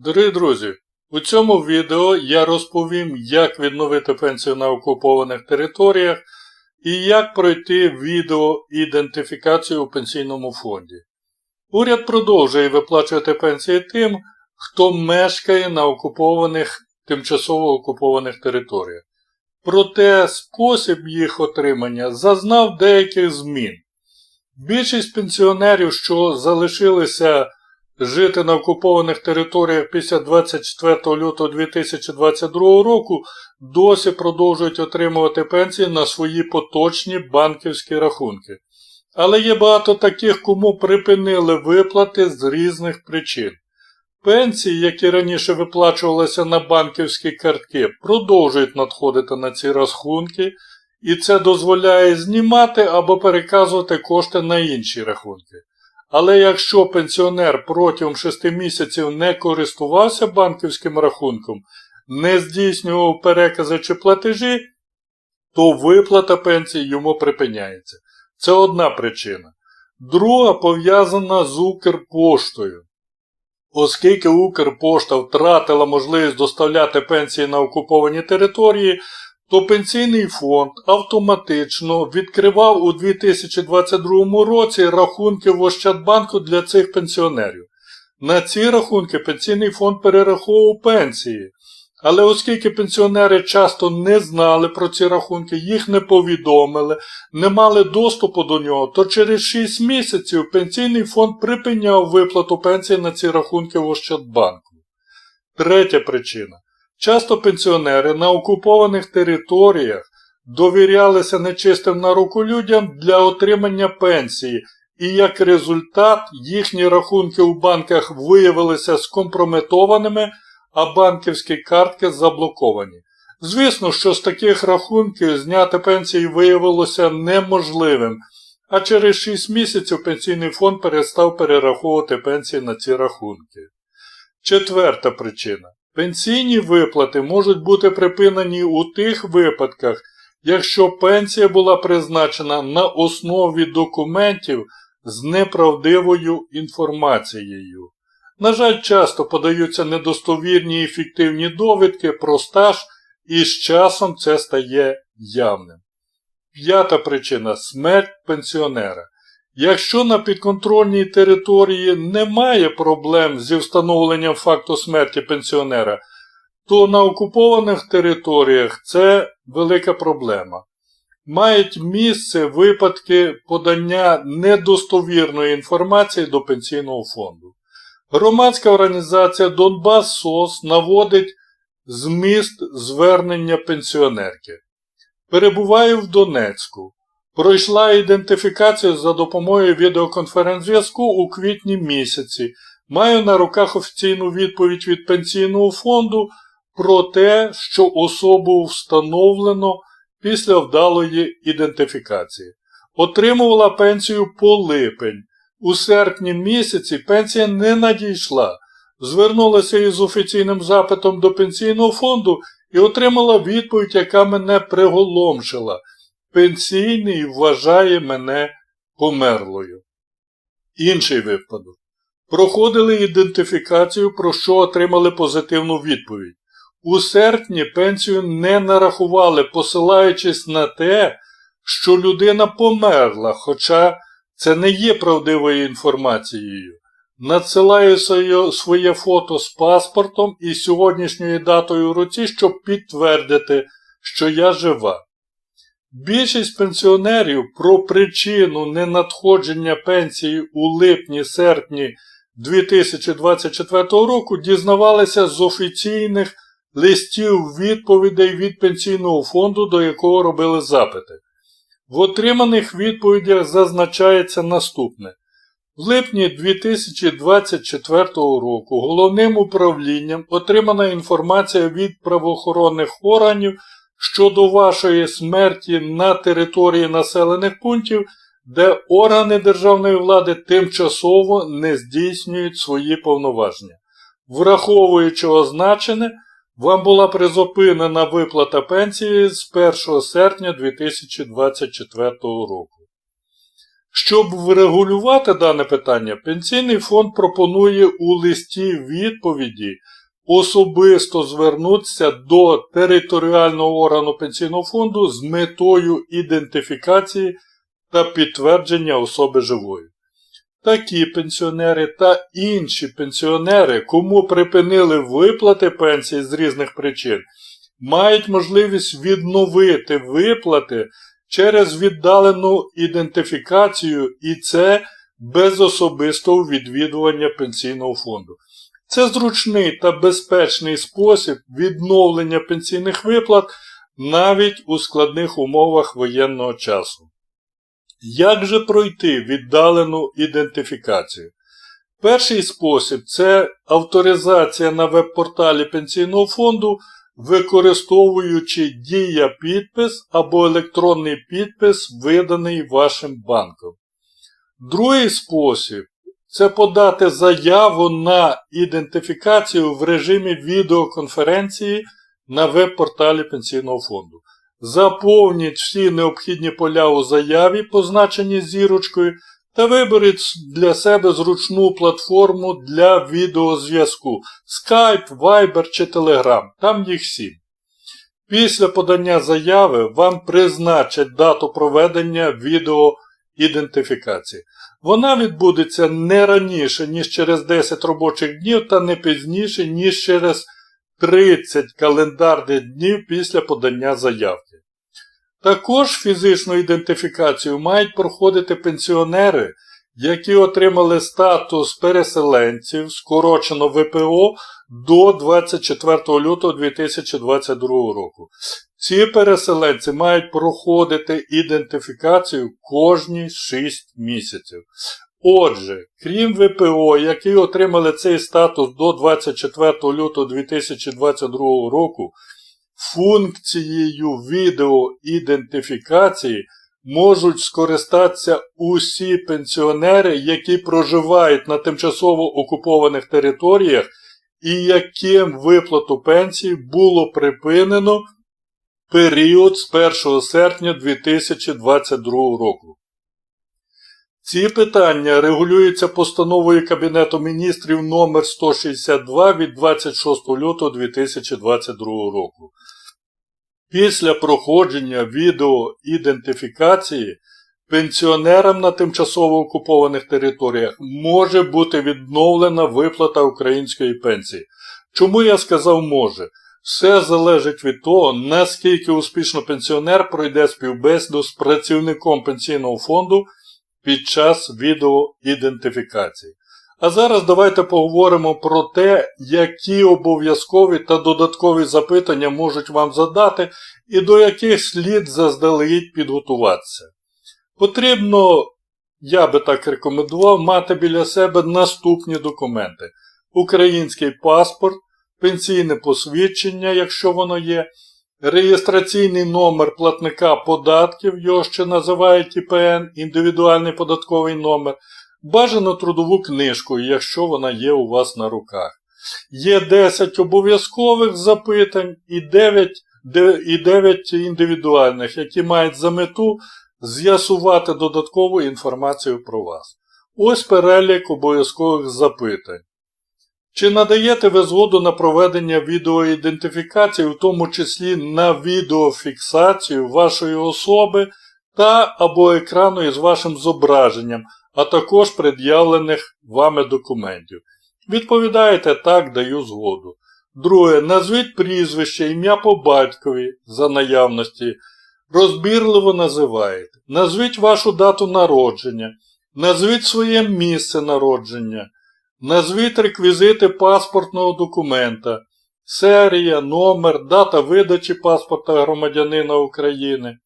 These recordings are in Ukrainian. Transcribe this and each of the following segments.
Дорогі друзі, у цьому відео я розповім, як відновити пенсію на окупованих територіях і як пройти відеоідентифікацію у пенсійному фонді. Уряд продовжує виплачувати пенсії тим, хто мешкає на окупованих, тимчасово окупованих територіях. Проте спосіб їх отримання зазнав деяких змін. Більшість пенсіонерів, що залишилися жити на окупованих територіях після 24 лютого 2022 року, досі продовжують отримувати пенсії на свої поточні банківські рахунки. Але є багато таких, кому припинили виплати з різних причин. Пенсії, які раніше виплачувалися на банківські картки, продовжують надходити на ці рахунки, і це дозволяє знімати або переказувати кошти на інші рахунки. Але якщо пенсіонер протягом 6 місяців не користувався банківським рахунком, не здійснював перекази чи платежі, то виплата пенсії йому припиняється. Це одна причина. Друга пов'язана з Укрпоштою. Оскільки Укрпошта втратила можливість доставляти пенсії на окуповані території, то пенсійний фонд автоматично відкривав у 2022 році рахунки в Ощадбанку для цих пенсіонерів. На ці рахунки пенсійний фонд перераховував пенсії. Але оскільки пенсіонери часто не знали про ці рахунки, їх не повідомили, не мали доступу до нього, то через 6 місяців пенсійний фонд припиняв виплату пенсії на ці рахунки в Ощадбанку. Третя причина. Часто пенсіонери на окупованих територіях довірялися нечистим на руку людям для отримання пенсії, і як результат їхні рахунки у банках виявилися скомпрометованими, а банківські картки заблоковані. Звісно, що з таких рахунків зняти пенсії виявилося неможливим, а через 6 місяців пенсійний фонд перестав перераховувати пенсії на ці рахунки. Четверта причина. Пенсійні виплати можуть бути припинені у тих випадках, якщо пенсія була призначена на основі документів з неправдивою інформацією. На жаль, часто подаються недостовірні і фіктивні довідки про стаж, і з часом це стає явним. П'ята причина смерть пенсіонера. Якщо на підконтрольній території немає проблем зі встановленням факту смерті пенсіонера, то на окупованих територіях це велика проблема. Мають місце випадки подання недостовірної інформації до пенсійного фонду. Громадська організація Донбас СОС наводить зміст звернення пенсіонерки. Перебуваю в Донецьку. Пройшла ідентифікацію за допомогою відеоконференц-зв'язку у квітні місяці. Маю на руках офіційну відповідь від пенсійного фонду про те, що особу встановлено після вдалої ідентифікації. Отримувала пенсію по липень. У серпні місяці пенсія не надійшла. Звернулася із офіційним запитом до пенсійного фонду і отримала відповідь, яка мене приголомшила. Пенсійний вважає мене померлою. Інший випадок. Проходили ідентифікацію, про що отримали позитивну відповідь. У серпні пенсію не нарахували, посилаючись на те, що людина померла, хоча це не є правдивою інформацією. Надсилаю своє фото з паспортом і сьогоднішньою датою у руці, щоб підтвердити, що я жива. Більшість пенсіонерів про причину ненадходження пенсії у липні-серпні 2024 року дізнавалися з офіційних листів відповідей від пенсійного фонду, до якого робили запити. В отриманих відповідях зазначається наступне. В липні 2024 року головним управлінням отримана інформація від правоохоронних органів щодо вашої смерті на території населених пунктів, де органи державної влади тимчасово не здійснюють свої повноваження. Враховуючи означене, вам була призупинена виплата пенсії з 1 серпня 2024 року. Щоб врегулювати дане питання, Пенсійний фонд пропонує у листі відповіді особисто звернутися до територіального органу пенсійного фонду з метою ідентифікації та підтвердження особи живої. Такі пенсіонери та інші пенсіонери, кому припинили виплати пенсії з різних причин, мають можливість відновити виплати через віддалену ідентифікацію і це без особистого відвідування пенсійного фонду. Це зручний та безпечний спосіб відновлення пенсійних виплат навіть у складних умовах воєнного часу. Як же пройти віддалену ідентифікацію? Перший спосіб це авторизація на веб-порталі Пенсійного фонду, використовуючи дія підпис або електронний підпис, виданий вашим банком. Другий спосіб це подати заяву на ідентифікацію в режимі відеоконференції на веб-порталі Пенсійного фонду. Заповніть всі необхідні поля у заяві, позначені зірочкою, та виберіть для себе зручну платформу для відеозв'язку Skype, Viber чи Telegram. Там їх сім. Після подання заяви вам призначать дату проведення відеоідентифікації. Вона відбудеться не раніше, ніж через 10 робочих днів та не пізніше, ніж через 30 календарних днів після подання заявки. Також фізичну ідентифікацію мають проходити пенсіонери, які отримали статус переселенців, скорочено ВПО до 24 лютого 2022 року. Ці переселенці мають проходити ідентифікацію кожні 6 місяців. Отже, крім ВПО, які отримали цей статус до 24 лютого 2022 року, функцією відеоідентифікації можуть скористатися усі пенсіонери, які проживають на тимчасово окупованих територіях і яким виплату пенсії було припинено період з 1 серпня 2022 року. Ці питання регулюються постановою Кабінету міністрів номер 162 від 26 лютого 2022 року. Після проходження відеоідентифікації пенсіонерам на тимчасово окупованих територіях може бути відновлена виплата української пенсії. Чому я сказав може? Все залежить від того, наскільки успішно пенсіонер пройде співбесіду з працівником пенсійного фонду під час відеоідентифікації. А зараз давайте поговоримо про те, які обов'язкові та додаткові запитання можуть вам задати і до яких слід заздалегідь підготуватися. Потрібно, я би так рекомендував, мати біля себе наступні документи: український паспорт, пенсійне посвідчення, якщо воно є, реєстраційний номер платника податків, його ще називають ІПН, індивідуальний податковий номер, бажано трудову книжку, якщо вона є у вас на руках. Є 10 обов'язкових запитань і 9, і 9 індивідуальних, які мають за мету з'ясувати додаткову інформацію про вас. Ось перелік обов'язкових запитань. Чи надаєте ви згоду на проведення відеоідентифікації, в тому числі на відеофіксацію вашої особи та або екрану із вашим зображенням, а також пред'явлених вами документів? Відповідаєте так, даю згоду. Друге. Назвіть прізвище, ім'я по батькові за наявності. Розбірливо називаєте. Назвіть вашу дату народження. Назвіть своє місце народження. Назвіть реквізити паспортного документа, серія, номер, дата видачі паспорта громадянина України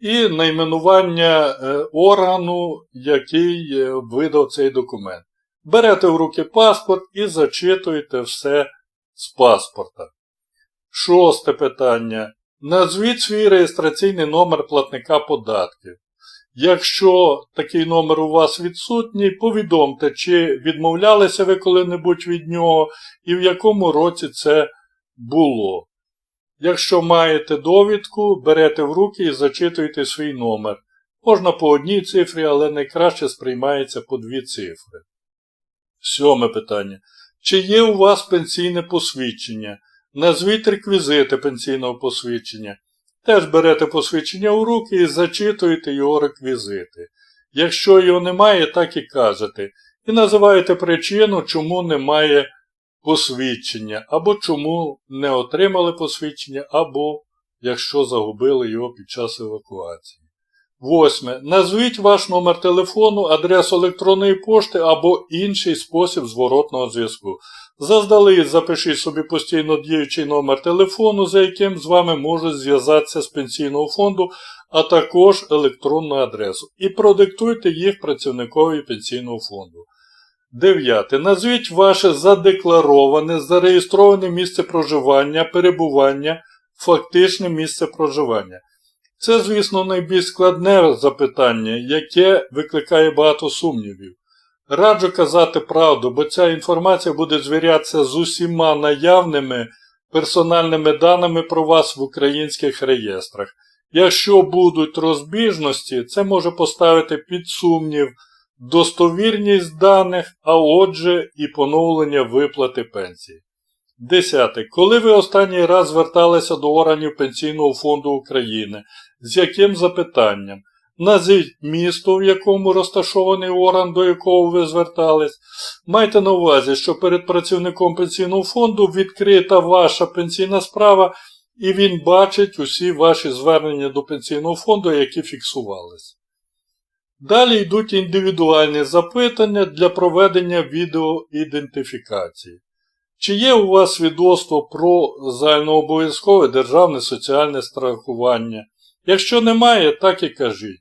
і найменування е, органу, який е, видав цей документ. Берете в руки паспорт і зачитуєте все з паспорта. Шосте питання. Назвіть свій реєстраційний номер платника податків. Якщо такий номер у вас відсутній, повідомте, чи відмовлялися ви коли-небудь від нього і в якому році це було. Якщо маєте довідку, берете в руки і зачитуєте свій номер. Можна по одній цифрі, але найкраще сприймається по дві цифри. Сьоме питання. Чи є у вас пенсійне посвідчення? Назвіть реквізити пенсійного посвідчення. Теж берете посвідчення у руки і зачитуєте його реквізити. Якщо його немає, так і кажете. І називаєте причину, чому немає посвідчення, або чому не отримали посвідчення, або якщо загубили його під час евакуації. Восьме. Назвіть ваш номер телефону, адресу електронної пошти або інший спосіб зворотного зв'язку. Заздалегідь запишіть собі постійно діючий номер телефону, за яким з вами можуть зв'язатися з пенсійного фонду, а також електронну адресу. І продиктуйте їх працівникові пенсійного фонду. Дев'яте. Назвіть ваше задеклароване, зареєстроване місце проживання, перебування, фактичне місце проживання. Це, звісно, найбільш складне запитання, яке викликає багато сумнівів. Раджу казати правду, бо ця інформація буде звірятися з усіма наявними персональними даними про вас в українських реєстрах. Якщо будуть розбіжності, це може поставити під сумнів достовірність даних, а отже і поновлення виплати пенсії. Десяте. Коли ви останній раз зверталися до органів Пенсійного фонду України? З яким запитанням? Назвіть місто, в якому розташований орган, до якого ви звертались. Майте на увазі, що перед працівником пенсійного фонду відкрита ваша пенсійна справа, і він бачить усі ваші звернення до пенсійного фонду, які фіксувались. Далі йдуть індивідуальні запитання для проведення відеоідентифікації. Чи є у вас свідоцтво про загальнообов'язкове державне соціальне страхування? Якщо немає, так і кажіть.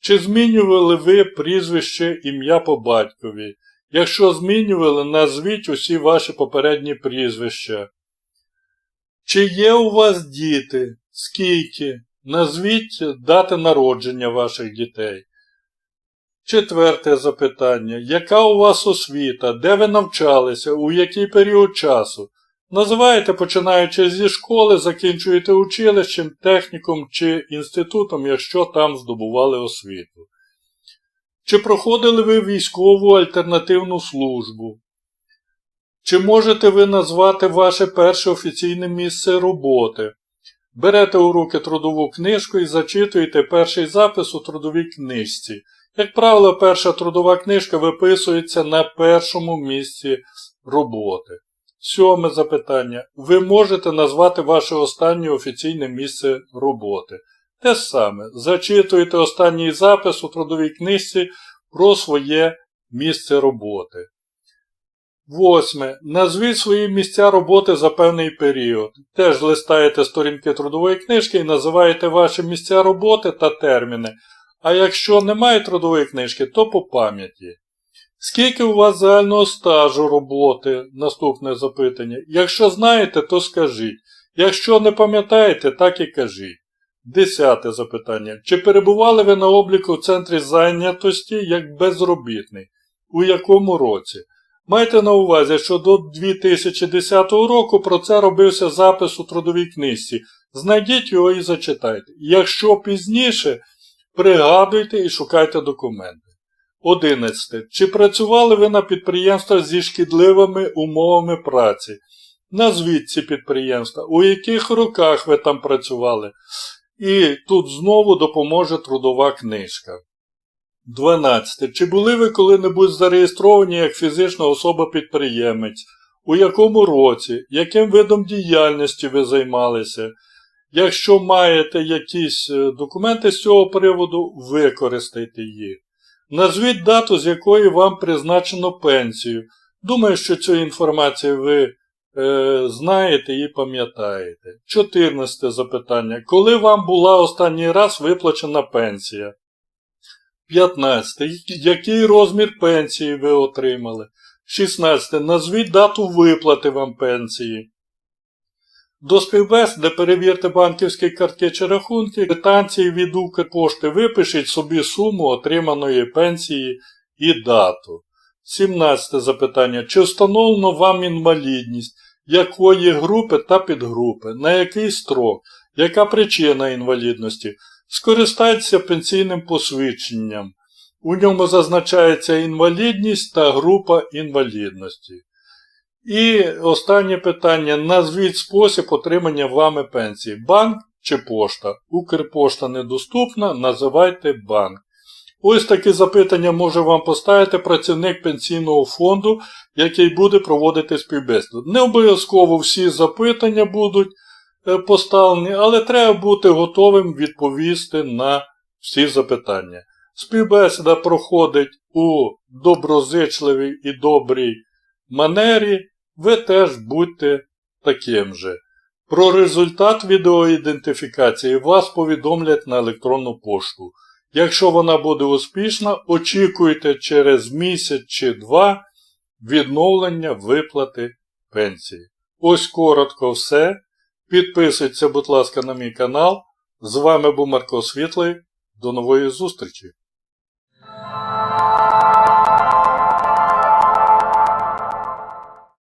Чи змінювали ви прізвище ім'я по батькові? Якщо змінювали, назвіть усі ваші попередні прізвища. Чи є у вас діти? Скільки? Назвіть дати народження ваших дітей. Четверте запитання. Яка у вас освіта? Де ви навчалися? У який період часу? Називаєте, починаючи зі школи, закінчуєте училищем, техніком чи інститутом, якщо там здобували освіту. Чи проходили ви військову альтернативну службу? Чи можете ви назвати ваше перше офіційне місце роботи? Берете у руки трудову книжку і зачитуєте перший запис у трудовій книжці. Як правило, перша трудова книжка виписується на першому місці роботи. Сьоме запитання. Ви можете назвати ваше останнє офіційне місце роботи. Те саме, зачитуєте останній запис у трудовій книжці про своє місце роботи. Восьме. Назвіть свої місця роботи за певний період. Теж листаєте сторінки трудової книжки і називаєте ваші місця роботи та терміни. А якщо немає трудової книжки, то по пам'яті. Скільки у вас загального стажу роботи? Наступне запитання. Якщо знаєте, то скажіть. Якщо не пам'ятаєте, так і кажіть. Десяте запитання. Чи перебували ви на обліку в центрі зайнятості як безробітний? У якому році? Майте на увазі, що до 2010 року про це робився запис у трудовій книжці. Знайдіть його і зачитайте. Якщо пізніше, пригадуйте і шукайте документи. 11. Чи працювали ви на підприємствах зі шкідливими умовами праці? Назвіть ці підприємства, у яких роках ви там працювали. І тут знову допоможе трудова книжка. 12. Чи були ви коли-небудь зареєстровані як фізична особа-підприємець? У якому році? Яким видом діяльності ви займалися? Якщо маєте якісь е, документи з цього приводу, використайте їх. Назвіть дату, з якої вам призначено пенсію. Думаю, що цю інформацію ви е, знаєте і пам'ятаєте. 14 запитання. Коли вам була останній раз виплачена пенсія? 15. Який розмір пенсії ви отримали? 16. Назвіть дату виплати вам пенсії. До співбесіди перевірте банківські картки чи рахунки, квитанції від Укрпошти випишіть собі суму отриманої пенсії і дату. 17 запитання. Чи встановлено вам інвалідність? Якої групи та підгрупи? На який строк? Яка причина інвалідності? Скористайтеся пенсійним посвідченням. У ньому зазначається інвалідність та група інвалідності. І останнє питання. Назвіть спосіб отримання вами пенсії. Банк чи пошта? Укрпошта недоступна, називайте банк. Ось такі запитання може вам поставити працівник пенсійного фонду, який буде проводити співбесіду. Не обов'язково всі запитання будуть е, поставлені, але треба бути готовим відповісти на всі запитання. Співбесіда проходить у доброзичливій і добрій манері, ви теж будьте таким же. Про результат відеоідентифікації вас повідомлять на електронну пошту. Якщо вона буде успішна, очікуйте через місяць чи два відновлення виплати пенсії. Ось коротко все. Підписуйтесь, будь ласка, на мій канал. З вами був Марко Світлий. До нової зустрічі!